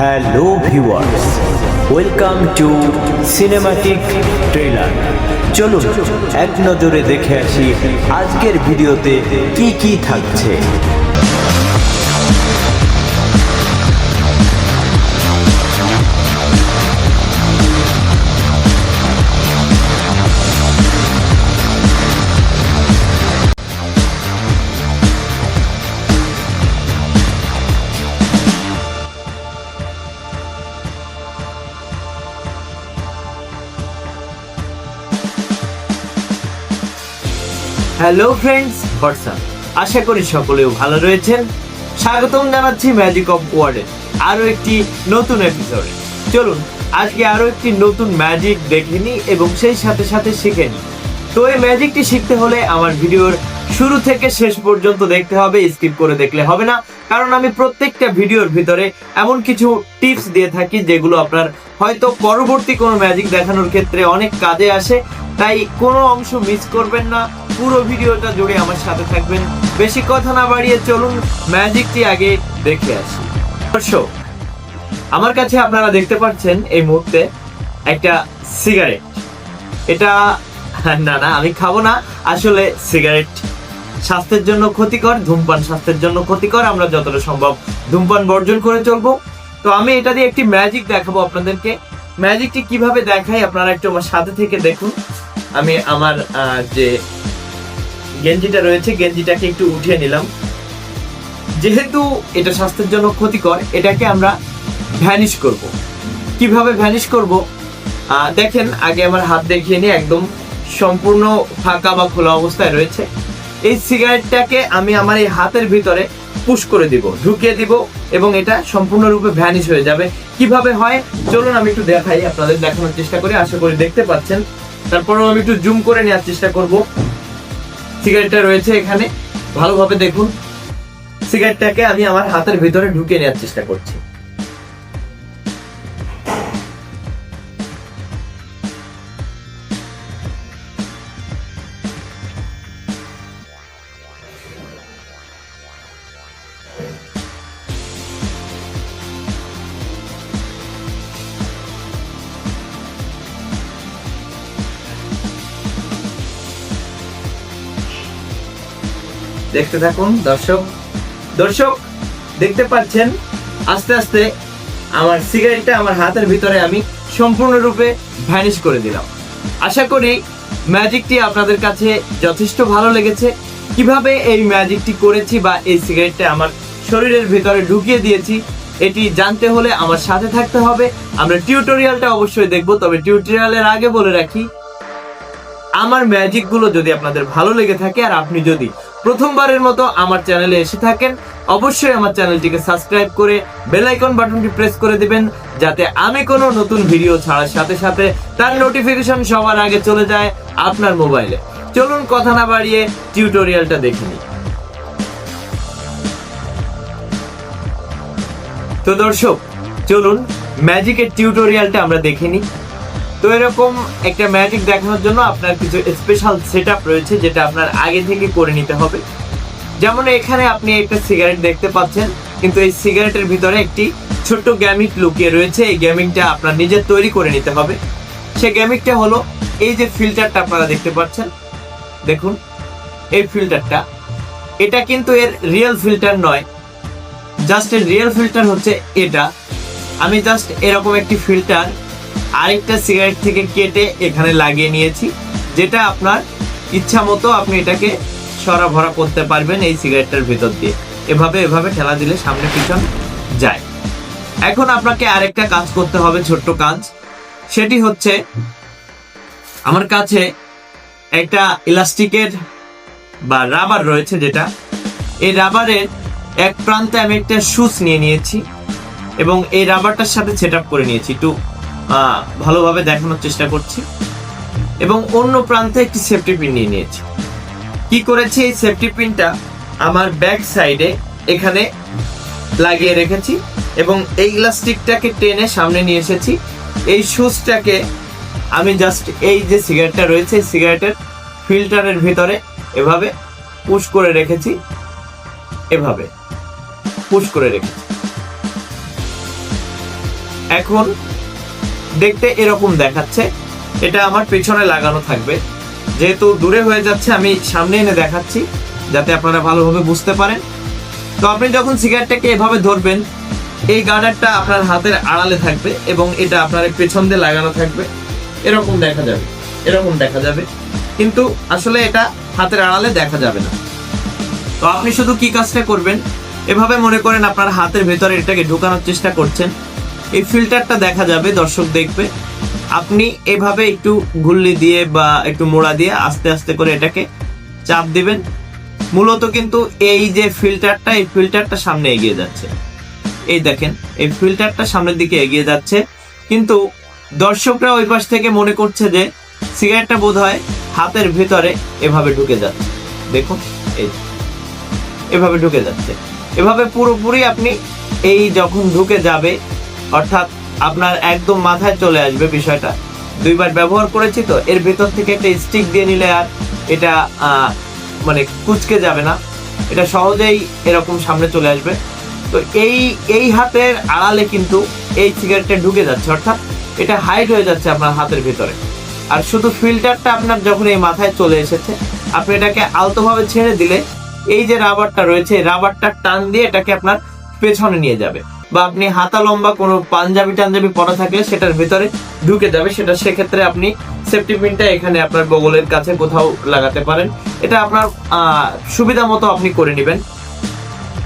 Hello viewers welcome to cinematic trailer চলুন, এক নজরে দেখে আসি আজকের ভিডিওতে কি কি থাকছে। হ্যালো ফ্রেন্ডস হোয়াটসঅ্যাপ আশা করি সকলেও ভালো রয়েছেন। স্বাগতম জানাচ্ছি ম্যাজিক অফ ওয়ার্ল্ডে আরও একটি নতুন এপিসোডে চলুন, আজকে আরও একটি নতুন ম্যাজিক দেখে নিই এবং সেই সাথে সাথে শিখে নিই। তো এই ম্যাজিকটি শিখতে হলে আমার ভিডিওর শুরু থেকে শেষ পর্যন্ত দেখতে হবে স্কিপ করে দেখলে হবে না। কারণ আমি প্রত্যেকটা ভিডিওর ভিতরে এমন কিছু টিপস দিয়ে থাকি, যেগুলো আপনার হয়তো পরবর্তী কোনো ম্যাজিক দেখানোর ক্ষেত্রে অনেক কাজে আসে। তাই কোনো অংশ মিস করবেন না। পুরো ভিডিওটা জুড়ে আমার সাথে থাকবেন। বেশি কথা না বাড়িয়ে চলুন ম্যাজিকটি আগে দেখে আসি। দর্শক, আমার কাছে আপনারা দেখতে পাচ্ছেন এই মুহূর্তে একটা সিগারেট এটা, না না, আমি খাব না। আসলে সিগারেট স্বাস্থ্যের জন্য ক্ষতিকর, ধূমপান স্বাস্থ্যের জন্য ক্ষতিকর। আমরা যতটা সম্ভব ধূমপান বর্জন করে চলবো। তো আমি এটা দিয়ে একটি ম্যাজিক দেখাবো আপনাদেরকে। ম্যাজিকটি কীভাবে দেখাই আপনারা একটু আমার সাথে থেকে দেখুন। আমি আমার যে গেঞ্জিটা রয়েছে, গেঞ্জিটাকে একটু উঠিয়ে নিলাম। যেহেতু এটা স্বাস্থ্যের জন্য ক্ষতিকর, এটাকে আমরা ভ্যানিশ করব। কীভাবে ভ্যানিশ করব? দেখেন, আগে আমার হাত দেখিয়ে নিই, একদম সম্পূর্ণ ফাঁকা বা খোলা অবস্থায় রয়েছে। এই সিগারেটটাকে আমি আমার এই হাতের ভিতরে পুশ করে দিব, ঢুকিয়ে দিব এবং এটা সম্পূর্ণরূপে ভ্যানিশ হয়ে যাবে। কীভাবে হয়? চলুন আমি একটু দেখাই, আপনাদের দেখানোর চেষ্টা করি, আশা করি দেখতে পাচ্ছেন। তারপরেও আমি একটু জুম করে নেওয়ার চেষ্টা করব। সিগারেটটা রয়েছে এখানে। ভালোভাবে দেখুন। সিগারেটটাকে আমি আমার হাতের ভিতরে ঢুকে নেওয়ার চেষ্টা করছি। দেখতে থাকুন, দর্শক। দর্শক, দেখতে পাচ্ছেন, আস্তে আস্তে আমার সিগারেটটা আমার হাতের ভিতরে আমি সম্পূর্ণরূপে ভ্যানিশ করে দিলাম। আশা করি ম্যাজিকটি আপনাদের কাছে যথেষ্ট ভালো লেগেছে। কীভাবে এই ম্যাজিকটি করেছি বা এই সিগারেটটা আমার শরীরের ভিতরে ঢুকিয়ে দিয়েছি, এটি জানতে হলে আমার সাথে থাকতে হবে। আমরা টিউটোরিয়ালটা অবশ্যই দেখব, তবে টিউটোরিয়ালের আগে বলে রাখি, আমার ম্যাজিকগুলো যদি আপনাদের ভালো লেগে থাকে আর আপনি যদি প্রথমবারের মতো আমার চ্যানেলে এসে থাকেন। অবশ্যই আমার চ্যানেলটিকে সাবস্ক্রাইব করে বেল আইকন বাটনটি প্রেস করে দিবেন, যাতে আমি কোনো নতুন ভিডিও ছাড়ার সাথে সাথে তার নোটিফিকেশন সবার আগে চলে যায় আপনার মোবাইলে। চলুন কথা না বাড়িয়ে টিউটোরিয়ালটা দেখে নিই। তো দর্শক, চলুন ম্যাজিকের টিউটোরিয়ালটা আমরা দেখে নিই। তো এরকম একটা ম্যাজিক দেখানোর জন্য আপনার কিছু স্পেশাল সেট রয়েছে যেটা আপনার আগে থেকে করে নিতে হবে। যেমন এখানে আপনি একটা সিগারেট দেখতে পাচ্ছেন, কিন্তু এই সিগারেটের ভিতরে একটি ছোট্ট গ্যামিক লুকিয়ে রয়েছে। এই গ্যামিকটা আপনার নিজের তৈরি করে নিতে হবে। সে গ্যামিকটা হলো এই যে ফিল্টারটা আপনারা দেখতে পাচ্ছেন। দেখুন, এই ফিল্টারটা এটা কিন্তু এর রিয়েল ফিল্টার নয়। জাস্ট এর রিয়েল ফিল্টার হচ্ছে এটা। আমি জাস্ট এরকম একটি ফিল্টার আরেকটা সিগারেট থেকে কেটে এখানে লাগিয়ে নিয়েছি যেটা আপনার ইচ্ছা মতো আপনি এটাকে সরা ভরা করতে পারবেন এই সিগারেটটার ভিতর দিয়ে। এভাবে এভাবে ঠেলা দিলে সামনে পিছন যায়। এখন আপনাকে আরেকটা কাজ করতে হবে ছোট্ট কাজ। সেটি হচ্ছে আমার কাছে একটা ইলাস্টিকের বা রাবার রয়েছে যেটা। এই রাবারের এক প্রান্তে আমি একটা সুচ নিয়ে নিয়েছি এবং এই রাবারটার সাথে সেট করে নিয়েছি। আহ, ভালোভাবে দেখানোর চেষ্টা করছি। এবং অন্য প্রান্তে একটি সেফটি পিন নিয়ে নিয়েছি। কি করেছি? এই সেফটি পিনটা আমার ব্যাক সাইডে এখানে লাগিয়ে রেখেছি এবং এই ইলাস্টিকটাকে টেনে সামনে নিয়ে এসেছি। এই সুচটাকে আমি জাস্ট এই যে সিগারেটটা রয়েছে সিগারেটের ফিল্টারের ভিতরে এভাবে পুশ করে রেখেছি। এভাবে পুশ করে রেখেছি। এখন দেখতে এরকম দেখাচ্ছে। এটা আমার পেছনে লাগানো থাকবে। যেহেতু দূরে হয়ে যাচ্ছে, আমি সামনে এনে দেখাচ্ছি, যাতে আপনারা ভালোভাবে বুঝতে পারেন। তো আপনি যখন সিগারেটটাকে এভাবে ধরবেন, এই গার্ডারটা আপনার হাতের আড়ালে থাকবে এবং এটা আপনার পেছন দিয়ে লাগানো থাকবে। এরকম দেখা যাবে, এরকম দেখা যাবে। কিন্তু আসলে এটা হাতের আড়ালে দেখা যাবে না। তো আপনি শুধু কি কাজটা করবেন? এভাবে মনে করেন আপনার হাতের ভেতরে এটাকে ঢোকানোর চেষ্টা করছেন। এই ফিল্টারটা দেখা যাবে, দর্শক দেখবে। আপনি এভাবে একটু ঘুল্লি দিয়ে বা একটু মোড়া দিয়ে আস্তে আস্তে করে এটাকে চাপ দিবেন। মূলত কিন্তু এই যে ফিল্টারটা এই ফিল্টারটা সামনে এগিয়ে যাচ্ছে। এই দেখেন, এই ফিল্টারটা সামনের দিকে এগিয়ে যাচ্ছে। কিন্তু দর্শকরা ওই পাশ থেকে মনে করছে যে সিগারেটটা বোধ হয় হাতের ভেতরে এভাবে ঢুকে যাচ্ছে। দেখুন, এই এভাবে ঢুকে যাচ্ছে। এভাবে পুরোপুরি আপনি এই যখন ঢুকে যাবে অর্থাৎ আপনার একদম মাথায় চলে আসবে বিষয়টা। দুইবার ব্যবহার করেছি তো, এর ভেতর থেকে একটা স্টিক দিয়ে নিলে আর এটা মানে কুচকে যাবে না। এটা সহজেই এরকম সামনে চলে আসবে। তো এই এই হাতের আড়ালে কিন্তু এই সিগারেটটা ঢুকে যাচ্ছে, অর্থাৎ এটা হাইড হয়ে যাচ্ছে আপনার হাতের ভিতরে। আর শুধু ফিল্টারটা আপনার যখন এই মাথায় চলে এসেছে, আপনি এটাকে আলতোভাবে ছেড়ে দিলে এই যে রাবারটা রয়েছে রাবারটা টান দিয়ে এটাকে আপনার পেছনে নিয়ে যাবে। বা আপনি হাতা লম্বা কোনো পাঞ্জাবি টাঞ্জাবি পরা থাকলে সেটার ভিতরে ঢুকে যাবে। সেটা সেক্ষেত্রে আপনি সেফটি পিনটা এখানে আপনার বগলের কাছে কোথাও লাগাতে পারেন। এটা আপনার সুবিধা মতো আপনি করে নেবেন।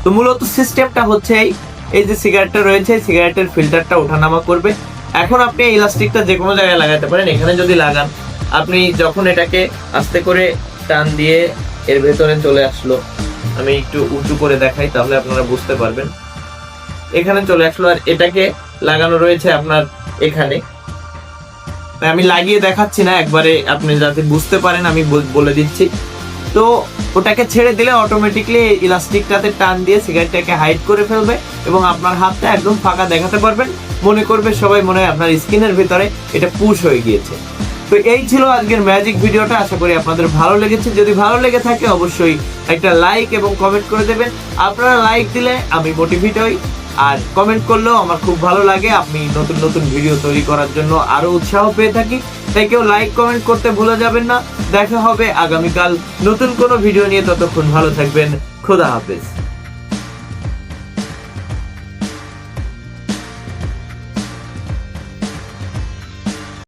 তো মূলত সিস্টেমটা হচ্ছে এই এই যে সিগারেটটা রয়েছে সিগারেটের ফিল্টারটা ওঠানামা করবে। এখন আপনি এই ইলাস্টিকটা যে কোনো জায়গায় লাগাতে পারেন। এখানে যদি লাগান, আপনি যখন এটাকে আস্তে করে টান দিয়ে এর ভেতরে চলে আসলো, আমি একটু উঁচু করে দেখাই, তাহলে আপনারা বুঝতে পারবেন। এখানে চলে আসলো আর এটাকে লাগানো রয়েছে আপনার এখানে। আমি লাগিয়ে দেখাচ্ছি না, একবারে আপনি যাতে বুঝতে পারেন, আমি বল- দিচ্ছি। তো ওটাকে ছেড়ে দিলে অটোমেটিকলি ইলাস্টিকটাতে টান দিয়ে সিগারেটটাকে হাইড করে ফেলবে এবং আপনার হাতটা একদম ফাঁকা দেখাতে পারবেন। মনে করবে সবাই মনে হয় আপনার স্কিনের ভিতরে এটা পুশ হয়ে গিয়েছে। তো এই ছিল আজকের ম্যাজিক ভিডিওটা, আশা করি আপনাদের ভালো লেগেছে। যদি ভালো লেগে থাকে, অবশ্যই একটা লাইক এবং কমেন্ট করে দেবেন। আপনারা লাইক দিলে আমি মোটিভেট হই। আর কমেন্ট করলেও আমার খুব ভালো লাগে। আপনি নতুন নতুন ভিডিও তৈরি করার জন্য আরও উৎসাহ পেয়ে থাকি। তাই কেউ লাইক কমেন্ট করতে ভুলে যাবেন না। দেখা হবে আগামীকাল নতুন কোনো ভিডিও নিয়ে। ততক্ষণ ভালো থাকবেন। খোদা হাফেজ।